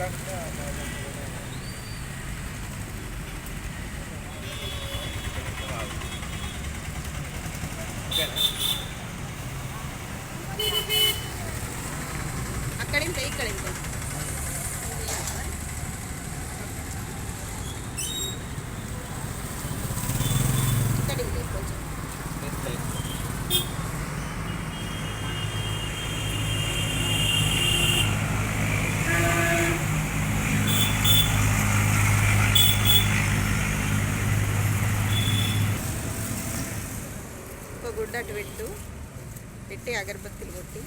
Obrigado, గుడ్డ అటు పెట్టు. పెట్టి అగరబత్తులు కొట్టి.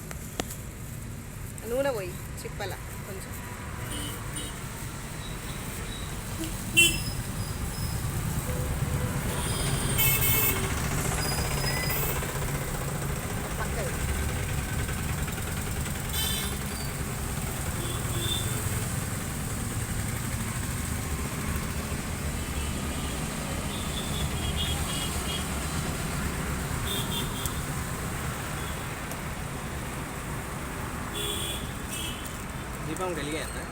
నూనె పోయి చిప్పల కొంచెం. ಡೆಲಿಗೆ ಆಯ್ತಾ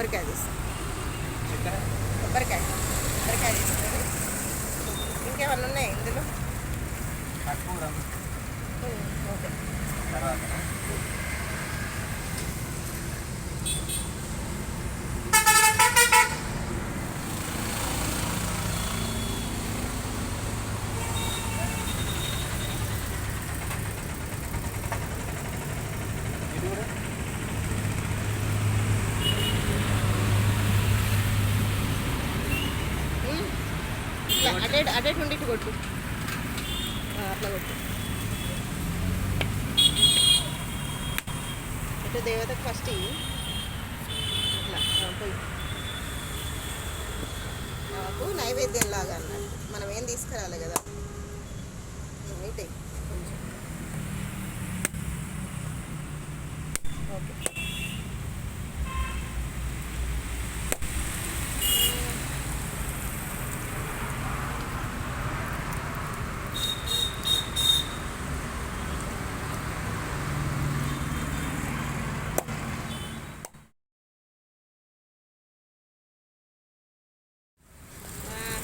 Obrigada. అటే అటే నుండి ఇటు కొట్టు అట్లా కొట్టు. ఇటు దేవతకు ఫస్ట్ ఇట్లా పోయి. నాకు నైవేద్యం లాగా అన్నట్టు. మనం ఏం తీసుకురాలి కదా ఇటే కొంచెం ఓకే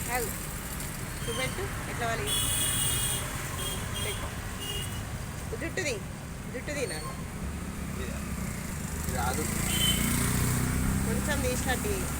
హెల్ చూపెట్టు ఎట్లా వాళ్ళు పెట్టు జుట్టుది జుట్టుది నన్ను ఇదా? ఇది రాదు కొంచెం తీసినట్టు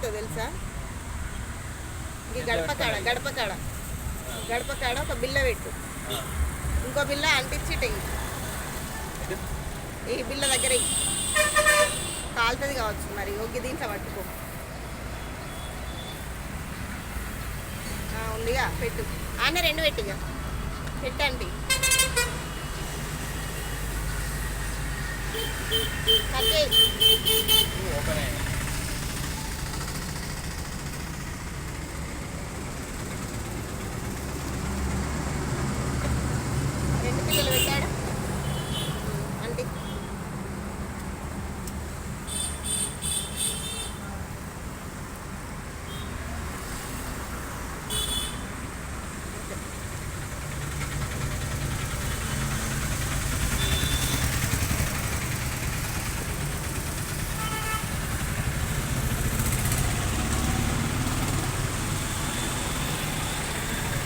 ఇగో తెలుసా? ఈ గడప కాడ గడప కాడ గడప కాడ ఒక బిల్ల పెట్టు. ఇంకో బిల్ల అంటించి ఈ బిల్ల దగ్గర ఇయ్యి. కాలుతుంది కావచ్చు మరి ఒగ్గి దీంట్లో పట్టుకో. ఉందిగా పెట్టు. ఆనే రెండు పెట్టిగా పెట్టండి. కట్ చేయి. ఓపెన్ అయ్యింది రెండు పిల్లలు పెట్టాడు అంటే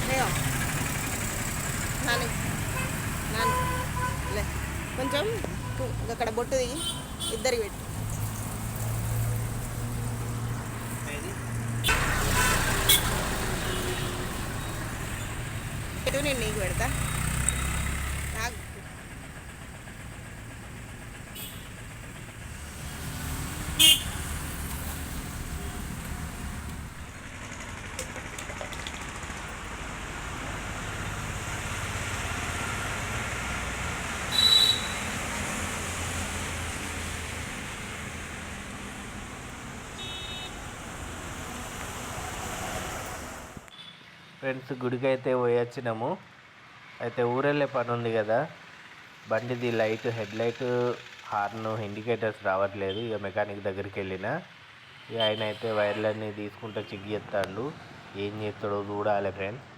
లేవా నాని నాని లే కొంచెం కు- అక్కడ బొట్టు దిగి ఇద్దరికి పెట్టు పెట్టు నేను నీకు పెడతా నాకు ఫ్రెండ్స్ గుడికి అయితే పోయొచ్చినాము. అయితే ఊరెళ్ళే పని ఉంది కదా బండిది light head light horn indicators రావట్లేదు. ఇక మెకానిక్ దగ్గరికి వెళ్ళిన ఇక ఆయన అయితే వైర్లన్నీ తీసుకుంటూ చెక్ చేస్తాడు ఏం చేస్తాడో చూడాలి ఫ్రెండ్స్.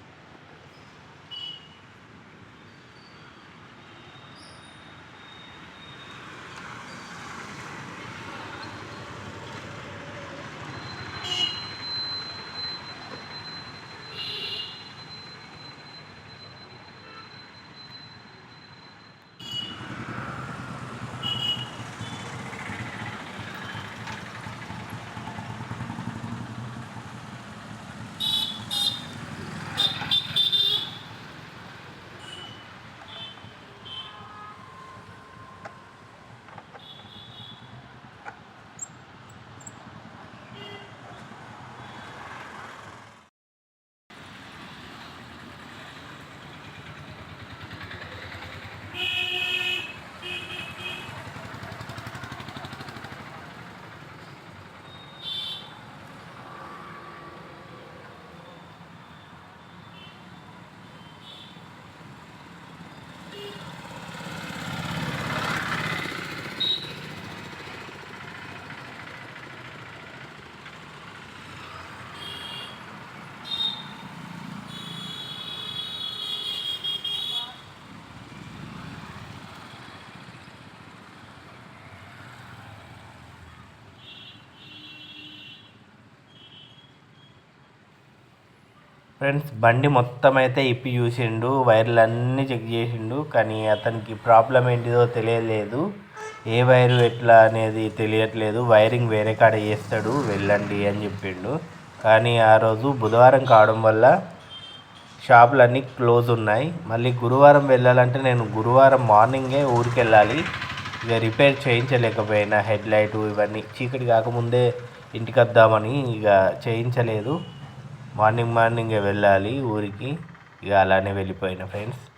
ఫ్రెండ్స్ బండి మొత్తం అయితే ఇప్పి చూసిండు వైర్లు అన్నీ చెక్ చేసిండు కానీ అతనికి ప్రాబ్లం ఏంటిదో తెలియలేదు. ఏ వైరు ఎట్లా అనేది తెలియట్లేదు. వైరింగ్ వేరే కాడ చేస్తాడు వెళ్ళండి అని చెప్పిండు. కానీ ఆ రోజు బుధవారం కావడం వల్ల షాపులన్నీ క్లోజ్ ఉన్నాయి. మళ్ళీ గురువారం వెళ్ళాలంటే నేను గురువారం మార్నింగే ఊరికి వెళ్ళాలి ఇక రిపేర్ చేయించలేకపోయినా హెడ్ లైట్ ఇవన్నీ. చీకటి కాకముందే ఇంటికి వద్దామని ఇక చేయించలేదు. మార్నింగ్ మార్నింగే వెళ్ళాలి ఊరికి. ఇక అలానే వెళ్ళిపోయిన ఫ్రెండ్స్.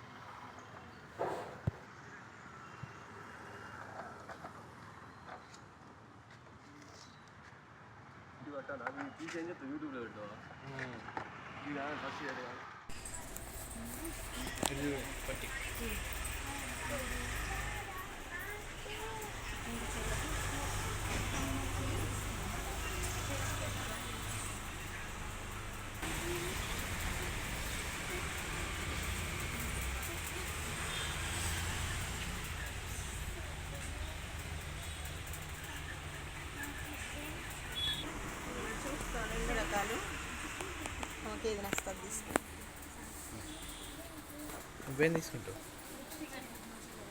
నువ్వేం తీసుకుంటావు?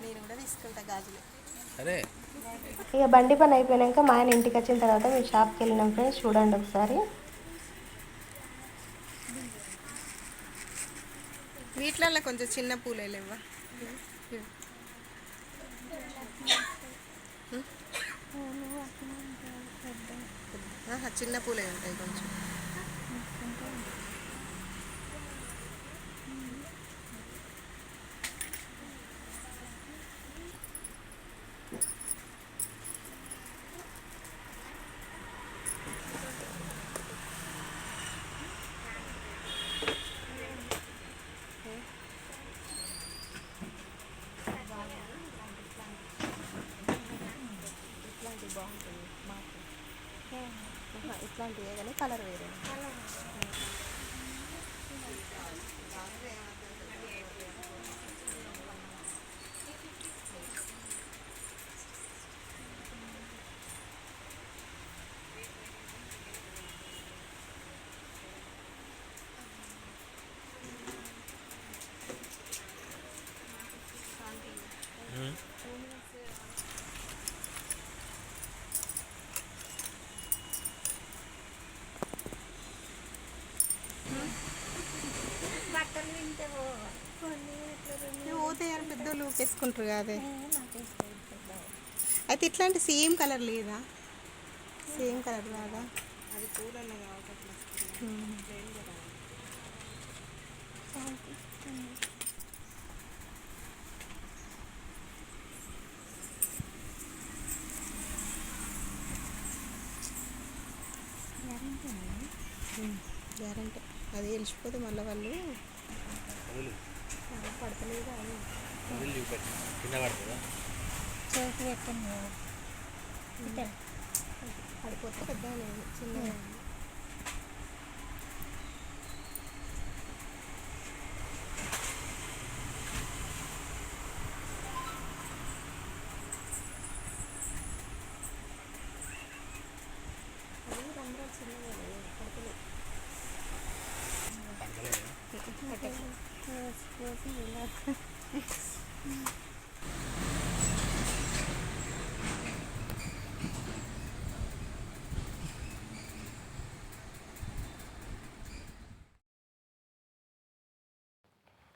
నేను కూడా తీసుకుంటా గాజులు. అరే. ఇక బండి పని అయిపోయాక మా ఆయన ఇంటికి వచ్చిన తర్వాత మేము షాప్కి వెళ్ళినాం ఫ్రెండ్స్. చూడండి ఒకసారి. వీటిలలో కొంచెం చిన్న పూలే లేవా చిన్న పూలే ఉంటాయి కొంచెం. బాగుంటుంది. మాకు. ఆహా, ఇట్లాంటివే కానీ కలర్ వేరే. పెద్దోళ్ళు ఊపేసుకుంటారు కాదే అయితే ఇట్లాంటి సేమ్ కలర్ లేదా? సేమ్ కలర్ కాదా? అది పూలన్న గ్యారంటీ. అది వెళ్ళిపోతే మళ్ళీ వాళ్ళు పడతలేదు అది వదిలి చూపెట్టి కింద పడుతుందా చేసి పెట్టండి పడిపోతే పెద్ద చిన్నగా పడతలేదు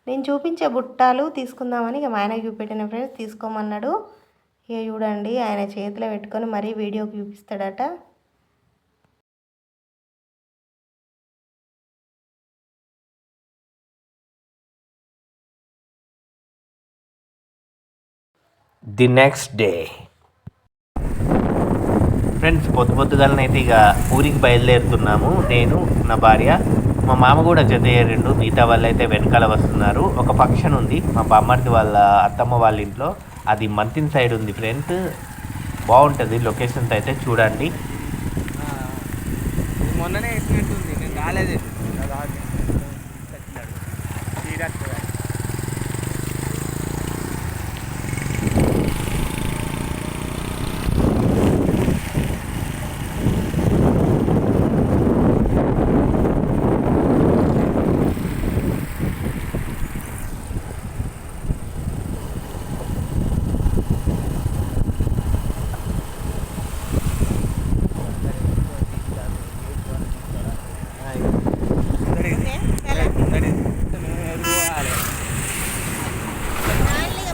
నేను చూపించే బుట్టాలు తీసుకుందామని ఇక మా ఆయనకి చూపెట్టిన ఫ్రెండ్స్ తీసుకోమన్నాడు. ఇక చూడండి ఆయన చేతిలో పెట్టుకొని మరీ వీడియోకి చూపిస్తాడట. The next day. ఫ్రెండ్స్ పొద్దు పొద్దుగాలనైతే ఇక ఊరికి బయలుదేరుతున్నాము. నేను నా భార్య మా మామ కూడా జత రెండు మిగతా వాళ్ళు అయితే వెనకాల వస్తున్నారు. ఒక ఫంక్షన్ ఉంది. మా బామ్మర్ది వాళ్ళ అత్తమ్మ వాళ్ళ ఇంట్లో. అది మంతిన్ సైడ్ ఉంది ఫ్రెండ్స్. బాగుంటుంది లొకేషన్స్ అయితే చూడండి. మొన్ననే నేను రాలేదు చచ్చినాడు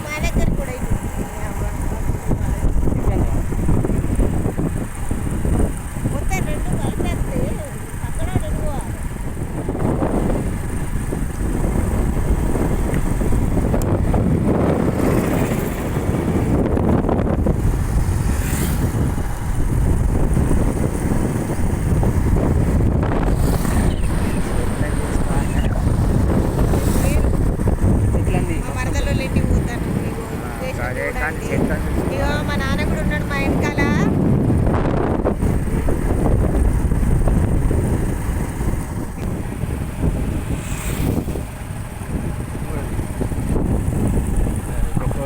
మా దగ్గర కూడా ఇది మొత్తం రెండు కలిపేస్తే అక్కడ రెండు పోవాలి మా మరదలో ఎన్ని పోతాను ఇగో దేశం చూడండి. ఇగో మా నాన్న కూడా ఉన్నాడు మా వెనకాల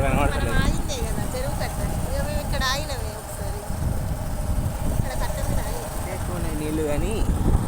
మనం ఆగిందే కదా చెరువు కట్ట ఇక మేము ఇక్కడ ఆగినమే ఒకసారి ఇక్కడ కట్ట మీద ఆగినాం నీళ్ళు కానీ అయితే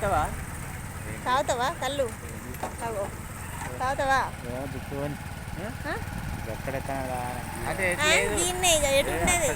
ఎత్తవా తాగుతావా? కళ్ళు తాగో. తాగుతావా? అదే దీన్నే ఇక ఎటు ఉండేది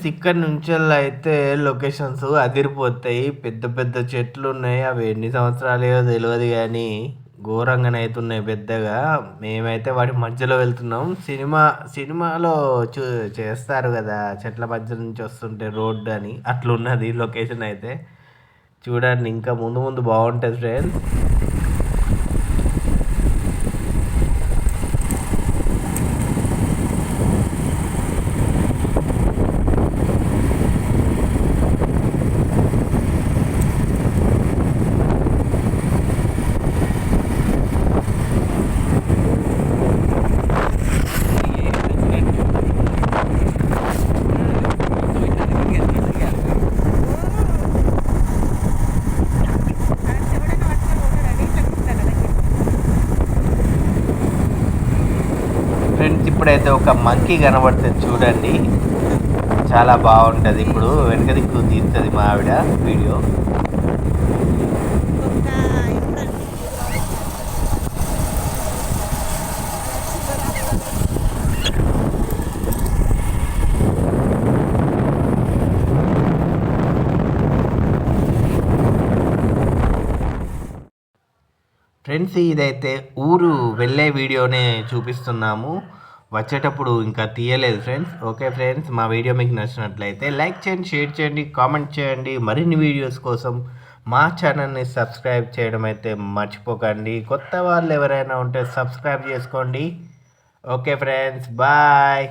ఫ్రెండ్స్ ఇక్కడ నుంచి అయితే లొకేషన్స్ అదిరిపోతాయి. పెద్ద పెద్ద చెట్లు ఉన్నాయి అవి ఎన్ని సంవత్సరాలయో తెలియదు కానీ ఘోరంగానే అవుతున్నాయి పెద్దగా. మేమైతే వాటి మధ్యలో వెళ్తున్నాం. సినిమా సినిమాలో చూ చేస్తారు కదా చెట్ల మధ్య నుంచి వస్తుంటే రోడ్డు అని. అట్లున్నది లొకేషన్ అయితే. చూడండి ఇంకా ముందు ముందు బాగుంటుంది ఫ్రెండ్స్. ఫ్రెండ్స్ ఒక మంకీ కనబడుతుంది చూడండి. చాలా బాగుంటుంది. ఇప్పుడు వెనక దిక్కు తీస్తుంది మా ఆవిడ వీడియో. ఫ్రెండ్స్ ఇదైతే ఊరు వెళ్ళే వీడియోనే చూపిస్తున్నాము. వచ్చేటప్పుడు ఇంకా తీయలేదు ఫ్రెండ్స్. ఓకే ఫ్రెండ్స్ మా వీడియో మీకు నచ్చినట్లయితే లైక్ చేయండి షేర్ చేయండి కామెంట్ చేయండి. మరిన్ని వీడియోస్ కోసం మా ఛానల్ని సబ్స్క్రైబ్ చేయడం అయితే మర్చిపోకండి. కొత్త వాళ్ళు ఎవరైనా ఉంటే సబ్స్క్రైబ్ చేసుకోండి. Okay friends bye.